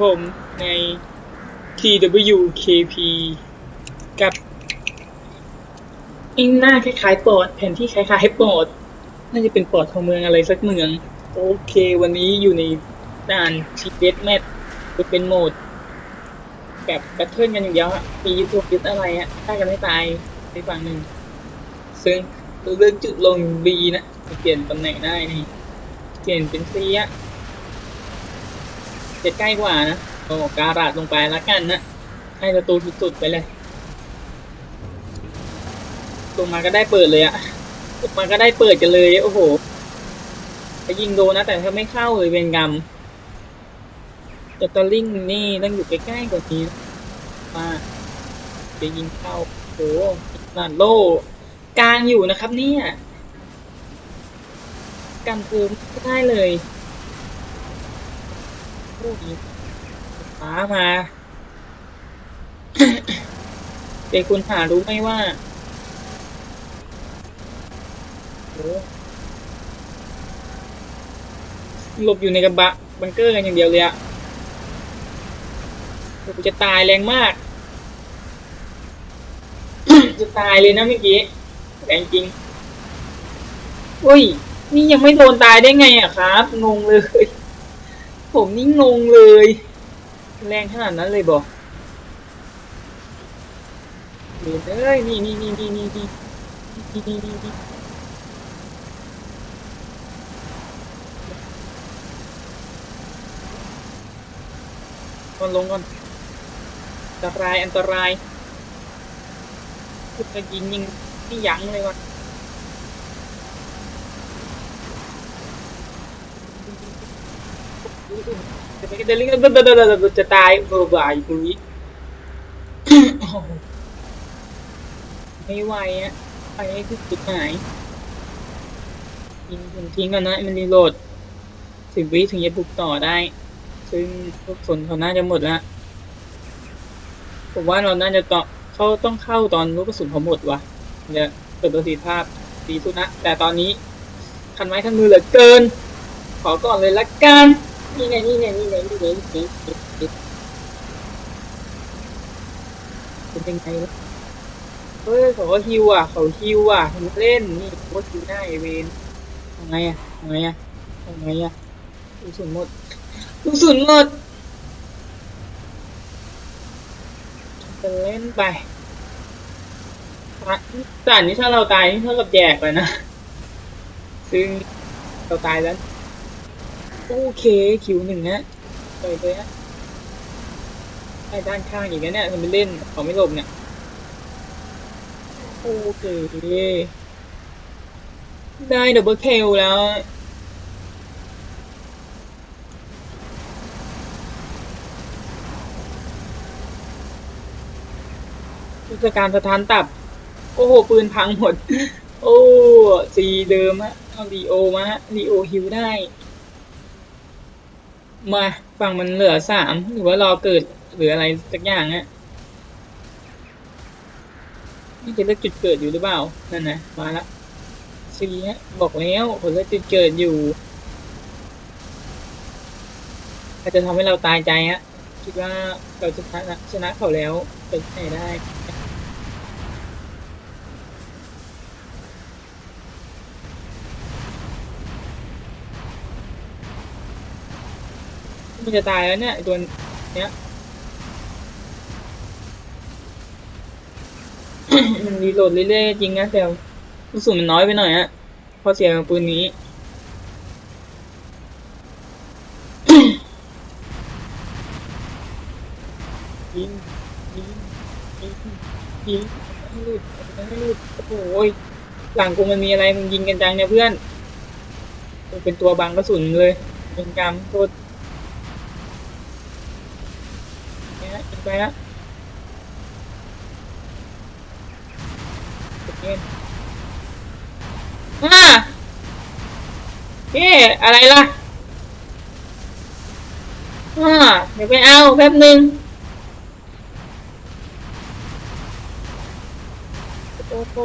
ผมใน TWKP กับอิงหน้าคล้ายๆปอดแผนที่คล้ายๆปอดน่าจะเป็นปอดของเมืองอะไรสักเมือง โอเค วันนี้อยู่ในด่านชีเดสแมทเป็นโหมด แบบแบทเทิลกันอย่างเดียวอะมียุทธยุทอะไรอะฆ่ากันไม่ตายในฝั่งหนึ่ง ซึ่งเราเลือกจุดลง B นะ เปลี่ยนตำแหน่งได้นี่ เปลี่ยนเป็น C อะ จะใกล้กว่านะโอ้การาดลงไปแล้วกันนะ ให้ประตูสุดๆไปเลยลงมาก็ได้เปิดเลยอะลงมาก็ได้เปิดกันเลยโอ้โหไปยิงโดนนะ แต่ถ้าไม่เข้าเลยเป็นกรรมแต่ตอลิงนี่ต้องอยู่ใกล้ๆกว่านี้มาจะยิงเข้าโอ้โหนานโลกลางอยู่นะครับเนี่ยกันภูมิไม่ได้เลย โอ้ยฟ้ามาเด็กคุณหารู้ไหมว่าหลบอยู่ในกระบะบังเกอร์กันอย่างเดียวเลยอะกูจะตายแรงมาก จะตายเลยนะเมื่อกี้แรงจริงเฮ้ย นี่ยังไม่โดนตายได้ไงอะครับ งงเลย ผมนี่งงเลย แรงขนาดนั้นเลยบอกเดี๋ยวเอ้ยนี่นี่นี่นี่นี่นี่นี่นี่นี่นี่ก่อนลงก่อนอันตรายอันตรายพูดจะยิงยิงไม่ยั้งเลยว่ะ จะไปกระเด็นลิงจะตายเบอร์บ่ายตรงนี้ไม่ไหวอะไปให้ถึงจุดหายยิงทิ้งทิ้งก่อนนะมันรีโหลดสิบวิถึงจะบุกต่อได้ ซึ่งพวกฝนเขาน่าจะหมดแล้วผมว่าเราน่าจะต่อเขาต้องเข้าตอนลูกกระสุนเขาหมดว่ะเนี่ยเกิดประสิทธิภาพดีสุดนะ แต่ตอนนี้คันไม้คันมือเหลือเกิน ขอก่อนเลยละกัน นี่ไงนี่ไงนี่ไงนี่ไงนี่ไงนี่ไงเป็นยังไงล่ะเฮ้ยเขาก็ฮิวอะเขาฮิวอะเขาเล่นนี่โคตรฮิวได้าไอเวนทำไงอะทำไงอะทำไงอะลูกสุนย์หมดลูกสุนย์หมดจะเล่นไปแต่นนี้ถ้าเราตายนี่เท่ากับแจกเลยนะ ซึ่งเราตายแล้ว โอเคคิวหนึ่งนะไปเลยฮะไอ้ด้านข้างอีกนะเนี่ยทำไปเล่นเขาไม่หลบเนี่ยโอเคได้ดับเบิลเคลแล้วยุทธการสถานตับ โอ้โห ปืนพังหมด โอ้สีเดิมฮะเอาดีโอมาฮะดีโอฮิวได้ มาฝั่งมันเหลือสามหรือว่ารอเกิดหรืออะไรสักอย่างอะนี่จะเลือกจุดเกิดอยู่หรือเปล่า นั่นนะมาละซีฮะบอกแล้วผมเลือกจุดเกิดอยู่ก็จะทำให้เราตายใจฮะคิดว่าเราจะชนะชนะเขาแล้วไปที่ไหนได้ มันจะตายแล้วเนี่ยไอ้ตัวเนี้ยมันรีโหลดเรื่อยๆจริงนะแต่ลูกสุนมันน้อยไปหน่อยฮะเพราะเสียงปืนนี้ยิงยิงยิงยิงให้หลุดให้หลุดโอ้ยหลังกูมันมีอะไรมึงยิงกันจังเนี่ยเพื่อนเป็นตัวบังกระสุนเลยเป็นกรรมโทษ ไปแล้วเกมอ่าเอ๊ะอะไรล่ะอ่าเดี๋ยวไปเอาแป๊บนึงโอ้โห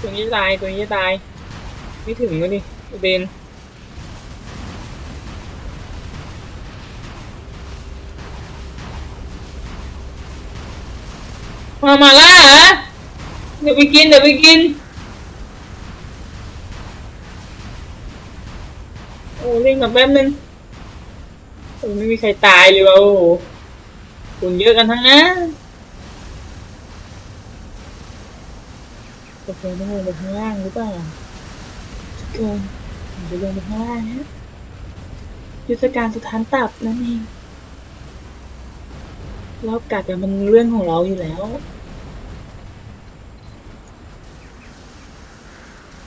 ตัวนี้ตายตัวนี้ตาย ไม่ถึงเลยดิเบน มามาล่าเหรอเดี๋ยวไปกินเดี๋ยวไปกิน โอ้เล่นกับแป๊บนึงโอ้ไม่มีใครตายเลยว่ะโอ้โหคนเยอะกันทั้งนั้นโอเคต้องลงไปข้างล่างหรือเปล่าทุกคนจะลงไปข้างล่างนะยุทธการสถานตับนั่นเอง รอบกัดอะมันเรื่องของเราอยู่แล้ว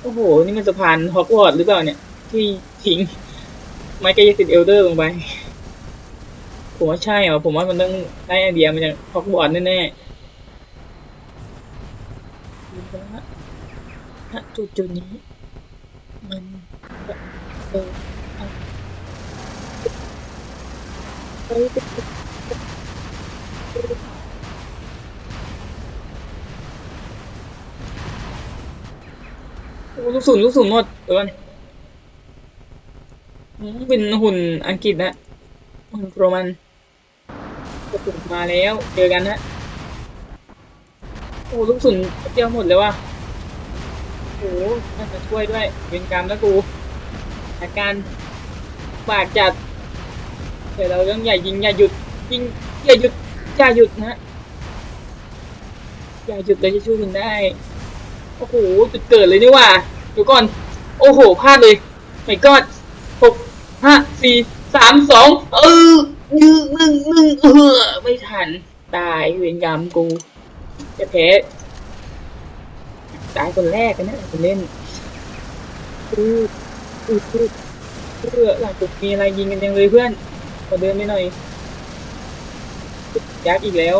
โอ้โห นี่มันสะพานฮอกวอตส์หรือเปล่าเนี่ย ที่ทิ้ง ไม้กายสิทธิ์เอลเดอร์ลงไป ผมว่าใช่เหรอผมว่ามันต้องได้ไอเดียมาจากฮอกวอตส์แน่ๆณจุดจุดนี้ มันเออเออ ลูกศูนย์ลูกศูนย์หมดเอนอืมเป็นหุ่นอังกฤษนะหุ่นโรมันกระสุนมาแล้ว เจอกันนะโอ้ลูกศูนย์เดียวหมดเลยว่ะโอ้น่าจะช่วยด้วยเป็นกรรมแล้วกูอาการบาดจัดเดี๋ยวเราต้องอย่ยิงอย่าหยุดยิงอย่าหยุด อย่าหยุดนะอย่าหยุดเราจะช่วยคุณได้ โอ้โหจุดเกิดเลยนี่ว่าเดี๋ยวก่อน โอ้โหพลาดเลยไม่กอดหกห้าสี่สามสองเออหนึ่งหนึ่งหนึ่งเออไม่ทัน ตายเวรยามกู จะแพ้ตายคนแรกกันนะคนเล่นอืออืออือเพื่อหลังจุดมีอะไรยิงกันยังเลยเพื่อนขอเดินไปหน่อย ยักษ์อีกแล้ว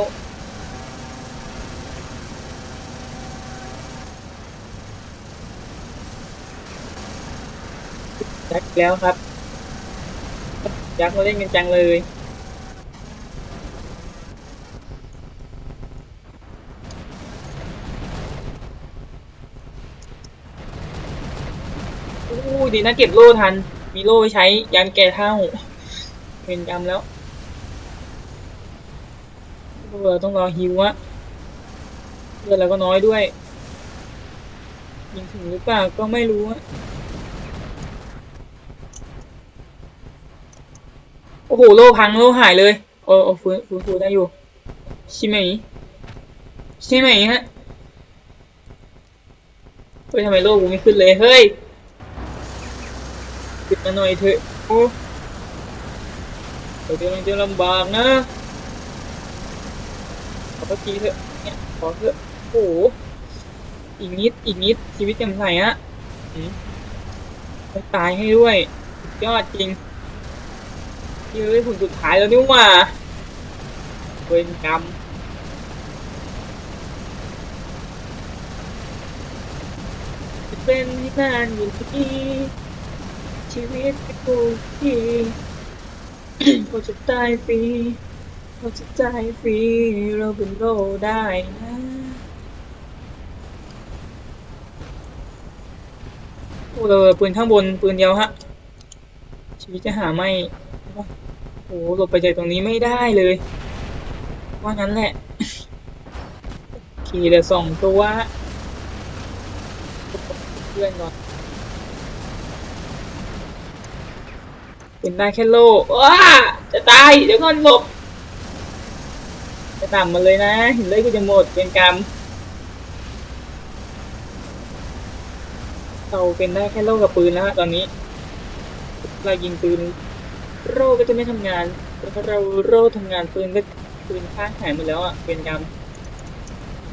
ยักษ์แล้วครับ ยักษ์มาเล่นกันจังเลยโอ้ดีนะเก็บโล่ทัน มีโล่ไว้ใช้ยันแก่เท่าเป็นกรรมแล้ว เราต้องรอฮิวอะเลือดเราก็น้อยด้วย ยิงถึงหรือเปล่าก็ไม่รู้อะโอ้โหโล่พังโล่หายเลย โอ้โอ้ฟื้นฟื้นฟูได้อยู่ ใช่ไหมใช่ไหมฮะเฮ้ยทำไมโล่กูไม่ขึ้นเลย เฮ้ยปิดมาหน่อยเถอะโอ้เรากำลังจะลำบากนะ ขอสักทีเถอะเนี่ยขอเถอะโอ้โหอีกนิดอีกนิดชีวิตยังไงฮะอืมไม่ตายให้ด้วยยอดจริงเฮ้ยผลสุดท้ายแล้วนี่ว่าเวรกรรมจะเป็นที่นานอยู่ที่ชีวิตกูที่เขาจะตายฟรี เขาจะตายฟรี เราเป็นโลได้นะโอ้เราปืนข้างบน ปืนเดียวฮะ ชีวิตจะหาไม่ โอ้หลบไปจากตรงนี้ไม่ได้เลย ว่างั้นแหละ ขี่เหลือสองตัวเพื่อนก่อนเป็นได้แค่โล่ว้าจะตาย เดี๋ยวก่อนหลบ จะต่ำมาเลยนะเห็นเลยกูจะหมดเป็นกรรมเราเป็นได้แค่โล่กับปืนแล้วฮะตอนนี้ เรายิงปืนโล่ก็จะไม่ทำงานแล้วถ้าเราโล่ทำงานปืนก็ปืนข้างหายหมดแล้วอะเป็นกรรม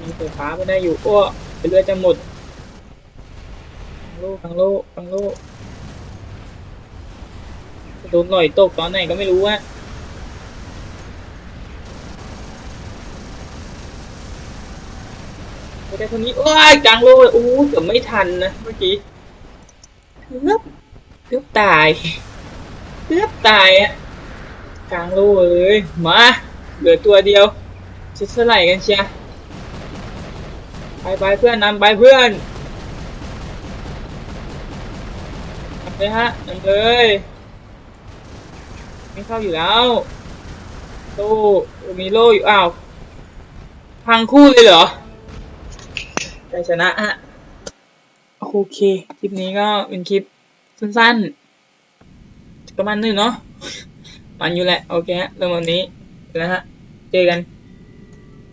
มีไฟฟ้าไม่ได้อยู่อ้วไปเรือจะหมดฟังโลฟังโลฟังโลโดนหน่อยตกตอนไหนก็ไม่รู้อะ ไม่ได้คนนี้โอ้ยกลางโลเลยโอ้เกือบไม่ทันนะเมื่อกี้เกือบเกือบตายเกือบตายอะกลางโลเลยมาเหลือตัวเดียวจะเท่าไหร่กันเชียไปไปเพื่อนนำไปเพื่อนทำเลยฮะทำเลยไม่เข้าอยู่แล้วโล่มีโล่อยู่อ้าวพังคู่เลยเหรอ ชัยชนะฮะโอเค คลิปนี้ก็เป็นคลิปสั้นๆ ประมาณนึงเนาะมันอยู่แหละ โอเคฮะเรื่องวันนี้นะฮะ เจอกัน